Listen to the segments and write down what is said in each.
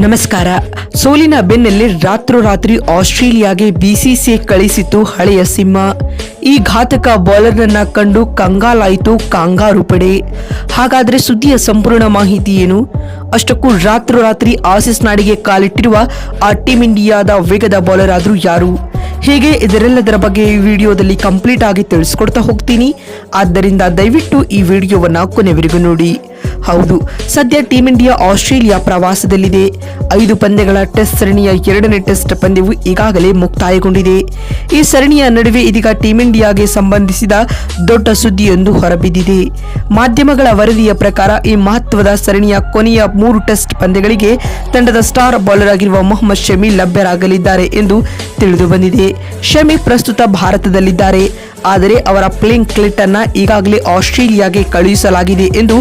ನಮಸ್ಕಾರ. ಸೋಲಿನ ಬೆನ್ನಲ್ಲೇ ರಾತ್ರೋರಾತ್ರಿ ಆಸ್ಟ್ರೇಲಿಯಾಗೆ ಬಿಸಿಸಿಐ ಕಳಿಸಿತು ಹಳೆಯ ಸಿಂಹ. ಈ ಘಾತಕ ಬೌಲರ್ನನ್ನ ಕಂಡು ಕಂಗಾಲಾಯಿತು ಕಾಂಗಾರು ಪಡೆ ಹಾಗಾದ್ರೆ ಸುದ್ದಿಯ ಸಂಪೂರ್ಣ ಮಾಹಿತಿ ಏನು? ಅಷ್ಟಕ್ಕೂ ರಾತ್ರೋರಾತ್ರಿ ಆಸೀಸ್ ನಾಡಿಗೆ ಕಾಲಿಟ್ಟಿರುವ ಆ ಟೀಮ್ ಇಂಡಿಯಾದ ವೇಗದ ಬೌಲರ್ ಆದರೂ ಯಾರು? ಹೀಗೆ ಇದರೆಲ್ಲದರ ಬಗ್ಗೆ ಈ ವಿಡಿಯೋದಲ್ಲಿ ಕಂಪ್ಲೀಟ್ ಆಗಿ ತಿಳಿಸ್ಕೊಡ್ತಾ ಹೋಗ್ತೀನಿ. ಆದ್ದರಿಂದ ದಯವಿಟ್ಟು ಈ ವಿಡಿಯೋವನ್ನ ಕೊನೆವರೆಗೂ ನೋಡಿ. ಹೌದು, ಸದ್ಯ ಟೀಂ ಇಂಡಿಯಾ ಆಸ್ಟ್ರೇಲಿಯಾ ಪ್ರವಾಸದಲ್ಲಿದೆ. ಐದು ಪಂದ್ಯಗಳ ಟೆಸ್ಟ್ ಸರಣಿಯ ಎರಡನೇ ಟೆಸ್ಟ್ ಪಂದ್ಯವು ಈಗಾಗಲೇ ಮುಕ್ತಾಯಗೊಂಡಿದೆ. ಈ ಸರಣಿಯ ನಡುವೆ ಇದೀಗ ಟೀಂ ಇಂಡಿಯಾಗೆ ಸಂಬಂಧಿಸಿದ ದೊಡ್ಡ ಸುದ್ದಿಯೊಂದು ಹೊರಬಿದ್ದಿದೆ. ಮಾಧ್ಯಮಗಳ ವರದಿಯ ಪ್ರಕಾರ ಈ ಮಹತ್ವದ ಸರಣಿಯ ಕೊನೆಯ ಮೂರು ಟೆಸ್ಟ್ ಪಂದ್ಯಗಳಿಗೆ ತಂಡದ ಸ್ಟಾರ್ ಬೌಲರ್ ಆಗಿರುವ ಮೊಹಮ್ಮದ್ ಶಮಿ ಲಭ್ಯರಾಗಲಿದ್ದಾರೆ ಎಂದು ತಿಳಿದು ಬಂದಿದೆ. ಶಮಿ ಪ್ರಸ್ತುತ ಭಾರತದಲ್ಲಿದ್ದಾರೆ. ಆದರೆ ಅವರ ಪ್ಲೇಯಿಂಗ್ ಕ್ಲಿಟ್ ಅನ್ನ ಈಗಾಗಲೇ ಆಸ್ಟ್ರೇಲಿಯಾಗೆ ಕಳುಹಿಸಲಾಗಿದೆ ಎಂದು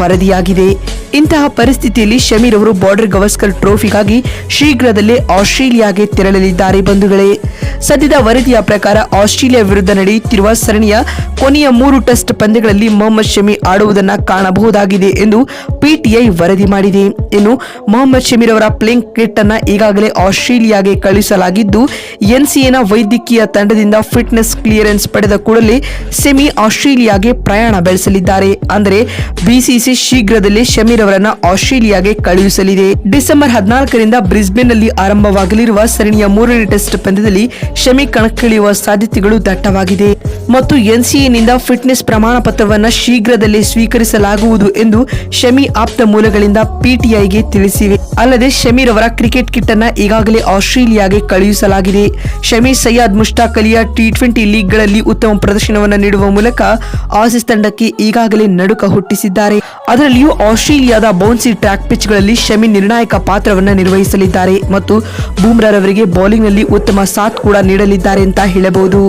ವರದಿಯಾಗಿದೆ. ಇಂತಹ ಪರಿಸ್ಥಿತಿಯಲ್ಲಿ ಶಮೀರ್ ಅವರು ಬಾರ್ಡರ್ ಗವಸ್ಕರ್ ಟ್ರೋಫಿಗಾಗಿ ಶೀಘ್ರದಲ್ಲೇ ಆಸ್ಟ್ರೇಲಿಯಾಗೆ ತೆರಳಲಿದ್ದಾರೆ ಬಂಧುಗಳೇ. ಸದ್ಯದ ವರದಿಯ ಪ್ರಕಾರ ಆಸ್ಟ್ರೇಲಿಯಾ ವಿರುದ್ಧ ನಡೆಯುತ್ತಿರುವ ಸರಣಿಯ ಕೊನೆಯ ಮೂರು ಟೆಸ್ಟ್ ಪಂದ್ಯಗಳಲ್ಲಿ ಮೊಹಮ್ಮದ್ ಶಮಿ ಆಡುವುದನ್ನು ಕಾಣಬಹುದಾಗಿದೆ ಎಂದು ಪಿಟಿಐ ವರದಿ ಮಾಡಿದೆ. ಇನ್ನು ಮೊಹಮ್ಮದ್ ಶಮೀರ್ ಅವರ ಪ್ಲೇಯಿಂಗ್ ಕಿಟ್ ಅನ್ನು ಈಗಾಗಲೇ ಆಸ್ಟ್ರೇಲಿಯಾಗೆ ಕಳುಹಿಸಲಾಗಿದ್ದು ಎನ್ಸಿಎನ ವೈದ್ಯಕೀಯ ತಂಡದಿಂದ ಫಿಟ್ನೆಸ್ ಕ್ಲಿಯರೆನ್ಸ್ ಪಡೆದ ಕೂಡಲೇ ಸೆಮಿ ಆಸ್ಟ್ರೇಲಿಯಾಗೆ ಪ್ರಯಾಣ ಬೆಳೆಸಲಿದ್ದಾರೆ. ಅಂದರೆ ಬಿಸಿಸಿ ಶೀಘ್ರದಲ್ಲೇ ಶಮೀರ್ ಅವರನ್ನ ಆಸ್ಟ್ರೇಲಿಯಾಗೆ ಕಳುಹಿಸಲಿದೆ. ಡಿಸೆಂಬರ್ ಹದಿನಾಲ್ಕರಿಂದ ಬ್ರಿಸ್ಬೇನ್ನಲ್ಲಿ ಆರಂಭವಾಗಲಿರುವ ಸರಣಿಯ ಮೂರನೇ ಟೆಸ್ಟ್ ಪಂದ್ಯದಲ್ಲಿ ಶಮಿ ಕಣಕ್ಕಿಳಿಯುವ ಸಾಧ್ಯತೆಗಳು ದಟ್ಟವಾಗಿದೆ. ಮತ್ತು ಎನ್ಸಿಎನಿಂದ ಫಿಟ್ನೆಸ್ ಪ್ರಮಾಣ ಪತ್ರವನ್ನ ಶೀಘ್ರದಲ್ಲೇ ಸ್ವೀಕರಿಸಲಾಗುವುದು ಎಂದು ಶಮಿ ಆಪ್ತ ಮೂಲಗಳಿಂದ ಪಿಟಿಐಗೆ ತಿಳಿಸಿವೆ. ಅಲ್ಲದೆ ಶಮೀರ್ ಅವರ ಕ್ರಿಕೆಟ್ ಕಿಟ್ ಅನ್ನ ಈಗಾಗಲೇ ಆಸ್ಟ್ರೇಲಿಯಾಗೆ ಕಳುಹಿಸಲಾಗಿದೆ. ಶಮಿ ಸಯ್ಯದ್ ಮುಷ್ತಾಕ್ ಅಲಿಯ ಟಿ ಟ್ವೆಂಟಿ ಲೀಗ್ಗಳಲ್ಲಿ ಉತ್ತಮ ಪ್ರದರ್ಶನವನ್ನು ನೀಡುವ ಮೂಲಕ ಆಸಿಸ್ ತಂಡಕ್ಕೆ ಈಗಾಗಲೇ ನಡುಕ ಹುಟ್ಟಿಸಿದ್ದಾರೆ. ಅದರಲ್ಲಿಯೂ ಆಸ್ಟ್ರೇಲಿಯಾದ ಬೌನ್ಸಿ ಟ್ರ್ಯಾಕ್ ಪಿಚ್ಗಳಲ್ಲಿ ಶಮಿ ನಿರ್ಣಾಯಕ ಪಾತ್ರವನ್ನು ನಿರ್ವಹಿಸಲಿದ್ದಾರೆ ಮತ್ತು ಬೂಮ್ರಾ ಬೂಮ್ರಾರವರಿಗೆ ಬೌಲಿಂಗ್ನಲ್ಲಿ ಉತ್ತಮ ಸಾಥ್ ಕೂಡ ನೀಡಲಿದ್ದಾರೆ ಅಂತ ಹೇಳಬಹುದು.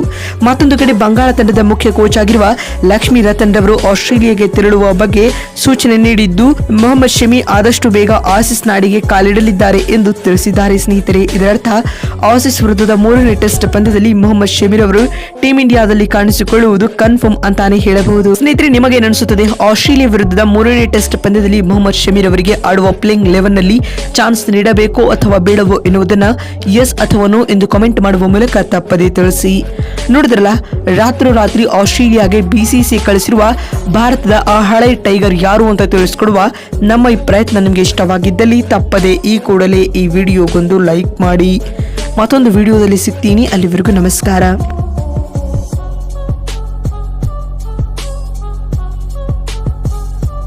ಮತ್ತೊಂದು ಕಡೆ ಬಂಗಾಳ ತಂಡದ ಮುಖ್ಯ ಕೋಚ್ ಆಗಿರುವ ಲಕ್ಷ್ಮಿ ರತನ್ ರವರು ಆಸ್ಟ್ರೇಲಿಯಾಗೆ ತೆರಳುವ ಬಗ್ಗೆ ಸೂಚನೆ ನೀಡಿದ್ದು, ಮೊಹಮ್ಮದ್ ಶಮಿ ಆದಷ್ಟು ಬೇಗ ಆಸಿಸ್ ನಾಡಿಗೆ ಕಾಲಿಡಲಿದ್ದಾರೆ ಎಂದು ತಿಳಿಸಿದ್ದಾರೆ ಸ್ನೇಹಿತರೆ. ಇದರರ್ಥ, ಆಸಿಸ್ ವಿರುದ್ಧದ ಮೂರನೇ ಟೆಸ್ಟ್ ಪಂದ್ಯದಲ್ಲಿ ಮೊಹಮ್ಮದ್ ಶಮಿ ರವರು ಟೀಂ ಇಂಡಿಯಾದಲ್ಲಿ ಕಾಣಿಸಿಕೊಳ್ಳುವುದು ಕನ್ಫರ್ಮ್ ಅಂತಾನೆ ಹೇಳಬಹುದು. ಸ್ನೇಹಿತರೆ, ನಿಮಗೆ ಅನಿಸುತ್ತದೆ? ಆಸ್ಟ್ರೇಲಿಯಾ ವಿರುದ್ಧದ ಮೂರನೇ ಟೆಸ್ಟ್ ಪಂದ್ಯದಲ್ಲಿ ಮೊಹಮ್ಮದ್ ಶಮೀರ್ ಅವರಿಗೆ ಆಡುವ ಪ್ಲೇಯಿಂಗ್ ಲೆವೆನ್ನಲ್ಲಿ ಚಾನ್ಸ್ ನೀಡಬೇಕೋ ಅಥವಾ ಬೇಡವೋ ಎನ್ನುವುದನ್ನು ಎಸ್ ಅಥವಾ ನೋ ಎಂದು ಕಮೆಂಟ್ ಮಾಡುವ ಮೂಲಕ ತಪ್ಪದೇ ತಿಳಿಸಿ. ನೋಡಿದ್ರಲ್ಲ, ರಾತ್ರೋರಾತ್ರಿ ಆಸ್ಟ್ರೇಲಿಯಾಗೆ ಬಿಸಿಸಿ ಕಳಿಸಿರುವ ಭಾರತದ ಆ ಹಳೆ ಟೈಗರ್ ಯಾರು ಅಂತ ತಿಳಿಸ್ಕೊಡುವ ನಮ್ಮ ಈ ಪ್ರಯತ್ನ ನಿಮಗೆ ಇಷ್ಟವಾಗಿದ್ದಲ್ಲಿ ತಪ್ಪದೆ ಈ ಕೂಡಲೇ ಈ ವಿಡಿಯೋಗೊಂದು ಲೈಕ್ ಮಾಡಿ. ಮತ್ತೊಂದು ವಿಡಿಯೋದಲ್ಲಿ ಸಿಗ್ತೀನಿ. ಅಲ್ಲಿವರೆಗೂ ನಮಸ್ಕಾರ.